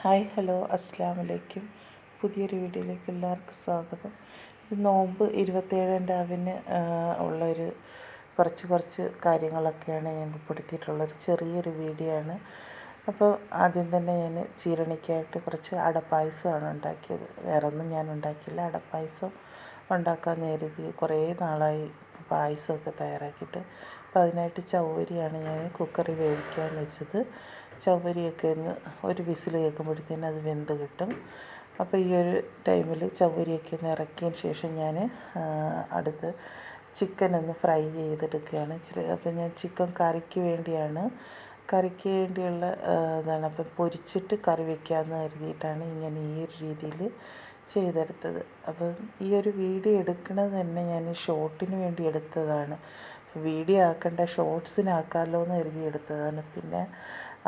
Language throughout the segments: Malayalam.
ഹായ് ഹലോ അസ്സാം വലൈക്കും പുതിയൊരു വീഡിയോയിലേക്ക് എല്ലാവർക്കും സ്വാഗതം. ഇത് നോമ്പ് ഇരുപത്തേഴാം രാവിന് ഉള്ളൊരു കുറച്ച് കുറച്ച് കാര്യങ്ങളൊക്കെയാണ് ഞാൻ ഉൾപ്പെടുത്തിയിട്ടുള്ളൊരു ചെറിയൊരു വീഡിയോ ആണ്. അപ്പോൾ ആദ്യം തന്നെ ഞാൻ ചീരണിക്കായിട്ട് കുറച്ച് അടപ്പായസമാണ് ഉണ്ടാക്കിയത്. വേറെ ഒന്നും ഞാൻ ഉണ്ടാക്കിയില്ല. അടപ്പായസം ഉണ്ടാക്കാൻ നേരത്തി കുറേ നാളായി പായസമൊക്കെ തയ്യാറാക്കിയിട്ട്. അപ്പോൾ അതിനായിട്ട് ചൗവരിയാണ് ഞാൻ കുക്കറിൽ വേവിക്കാൻ വെച്ചത്. ചവ്വരിയൊക്കെ ഒന്ന് ഒരു വിസിൽ കേൾക്കുമ്പോഴത്തേന് അത് വെന്ത് കിട്ടും. അപ്പോൾ ഈ ഒരു ടൈമിൽ ചവ്വരിയൊക്കെ ഒന്ന് ഇറക്കിയതിന് ശേഷം ഞാൻ അടുത്ത് ചിക്കൻ ഒന്ന് ഫ്രൈ ചെയ്തെടുക്കുകയാണ്. അപ്പോൾ ഞാൻ ചിക്കൻ കറിക്ക് വേണ്ടിയാണ്. കറിക്ക് വേണ്ടിയുള്ള ഇതാണ്. അപ്പം പൊരിച്ചിട്ട് കറി വയ്ക്കാമെന്ന് കരുതിയിട്ടാണ് ഇങ്ങനെ ഈ ഒരു രീതിയിൽ ചെയ്തെടുത്തത്. അപ്പം ഈ ഒരു വീഡിയോ എടുക്കുന്നത് തന്നെ ഞാൻ ഷോട്ടിന് വേണ്ടി എടുത്തതാണ്. വീഡിയോ ആക്കണ്ട ഷോർട്സിനാക്കാമല്ലോ എന്ന് കരുതി എടുത്തതാണ്. പിന്നെ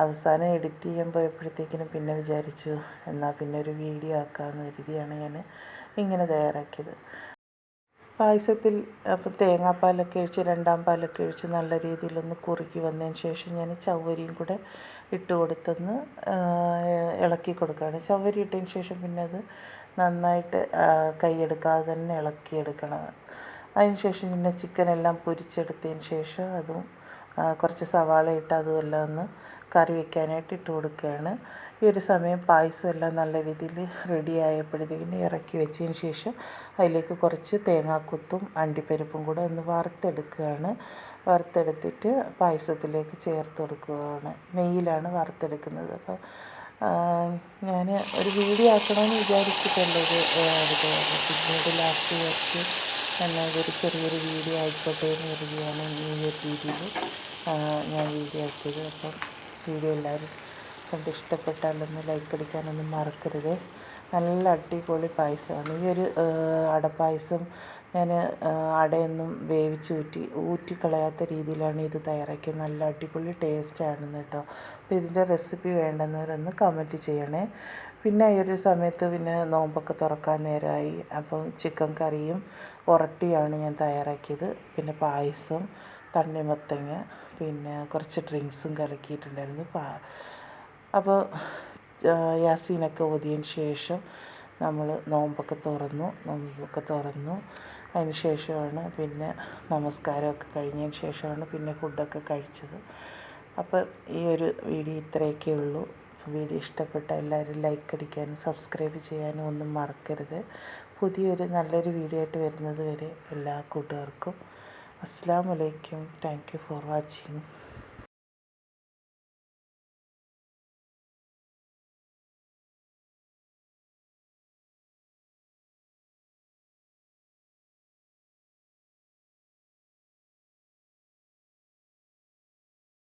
അവസാനം എഡിറ്റ് ചെയ്യാൻ പോയപ്പോഴത്തേക്കിനും പിന്നെ വിചാരിച്ചു എന്നാൽ പിന്നെ ഒരു വീഡിയോ ആക്കാമെന്ന് കരുതിയാണ് ഞാൻ ഇങ്ങനെ തയ്യാറാക്കിയത്. പായസത്തിൽ അപ്പം തേങ്ങാപ്പാലൊക്കെ ഒഴിച്ച് രണ്ടാം പാലൊക്കെ ഒഴിച്ച് നല്ല രീതിയിലൊന്ന് കുറുക്കി വന്നതിന് ശേഷം ഞാൻ ചവ്വരിയും കൂടെ ഇട്ട് കൊടുത്തൊന്ന് ഇളക്കി കൊടുക്കുകയാണ്. ചവ്വരി ഇട്ടതിന് ശേഷം പിന്നെ അത് നന്നായിട്ട് കൈയെടുക്കാതെ തന്നെ ഇളക്കിയെടുക്കണം അതിന് ശേഷം പിന്നെ ചിക്കനെല്ലാം പൊരിച്ചെടുത്തതിന് ശേഷം അതും കുറച്ച് സവാള ഇട്ട് അതുമെല്ലാം ഒന്ന് കറി വയ്ക്കാനായിട്ട് ഇട്ട് കൊടുക്കുകയാണ്. ഈ ഒരു സമയം പായസം എല്ലാം നല്ല രീതിയിൽ റെഡി ആയപ്പോഴത്തേക്കിന് ഇറക്കി വെച്ചതിന് ശേഷം അതിലേക്ക് കുറച്ച് തേങ്ങാക്കൊത്തും അണ്ടിപ്പരിപ്പും കൂടെ ഒന്ന് വറുത്തെടുക്കുകയാണ്. വറുത്തെടുത്തിട്ട് പായസത്തിലേക്ക് ചേർത്ത് കൊടുക്കുകയാണ്. നെയ്യിലാണ് വറുത്തെടുക്കുന്നത്. അപ്പോൾ ഞാൻ ഒരു വീഡിയോ ആക്കണമെന്ന് വിചാരിച്ചിട്ടുള്ളത് പിന്നീട് ലാസ്റ്റ് വിചാരിച്ച് ഇതൊരു ചെറിയൊരു വീഡിയോ ആയിക്കോട്ടെ എന്ന് കരുതിയാണ് ഈ ഒരു രീതിയിൽ ഞാൻ വീഡിയോ ആക്കിയത്. അപ്പം വീഡിയോ എല്ലാവരും കണ്ട് ഇഷ്ടപ്പെട്ടാലൊന്ന് ലൈക്ക് അടിക്കാനൊന്നും മറക്കരുത്. നല്ല അടിപൊളി പായസമാണ്. ഈ ഒരു അടപ്പായസം ഞാൻ അടയൊന്നും വേവിച്ച് ഊറ്റി ഊറ്റിക്കളയാത്ത രീതിയിലാണ് ഇത് തയ്യാറാക്കിയത്. നല്ല അടിപൊളി ടേസ്റ്റാണ് കേട്ടോ. അപ്പോൾ ഇതിന്റെ റെസിപ്പി വേണ്ടുന്നവരൊന്ന് കമന്റ് ചെയ്യണേ. പിന്നെ ഈ ഒരു സമയത്ത് പിന്നെ നോമ്പൊക്കെ തുറക്കാൻ നേരമായി അപ്പം ചിക്കൻ കറിയും ഉറട്ടിയാണ് ഞാൻ തയ്യാറാക്കിയത്. പിന്നെ പായസം തണ്ണിമത്തങ്ങ പിന്നെ കുറച്ച് ഡ്രിങ്ക്സും കലക്കിയിട്ടുണ്ടായിരുന്നു. പാ അപ്പോൾ യാസീനൊക്കെ ഓതിയതിന് ശേഷം നമ്മൾ നോമ്പൊക്കെ തുറന്നു നോമ്പൊക്കെ തുറന്നു. അതിന് ശേഷമാണ് പിന്നെ നമസ്കാരമൊക്കെ കഴിഞ്ഞതിന് ശേഷമാണ് പിന്നെ ഫുഡൊക്കെ കഴിച്ചത്. അപ്പോൾ ഈ ഒരു വീഡിയോ ഇത്രയൊക്കെ ഉള്ളൂ. വീഡിയോ ഇഷ്ടപ്പെട്ട എല്ലാവരും ലൈക്ക് അടിക്കാനും സബ്സ്ക്രൈബ് ചെയ്യാനും ഒന്നും മറക്കരുത്. പുതിയൊരു നല്ലൊരു വീഡിയോ ആയിട്ട് വരുന്നത് വരെ എല്ലാ കൂട്ടുകാർക്കും അസ്സാം വലൈക്കും താങ്ക് യു ഫോർ വാച്ചിങ്.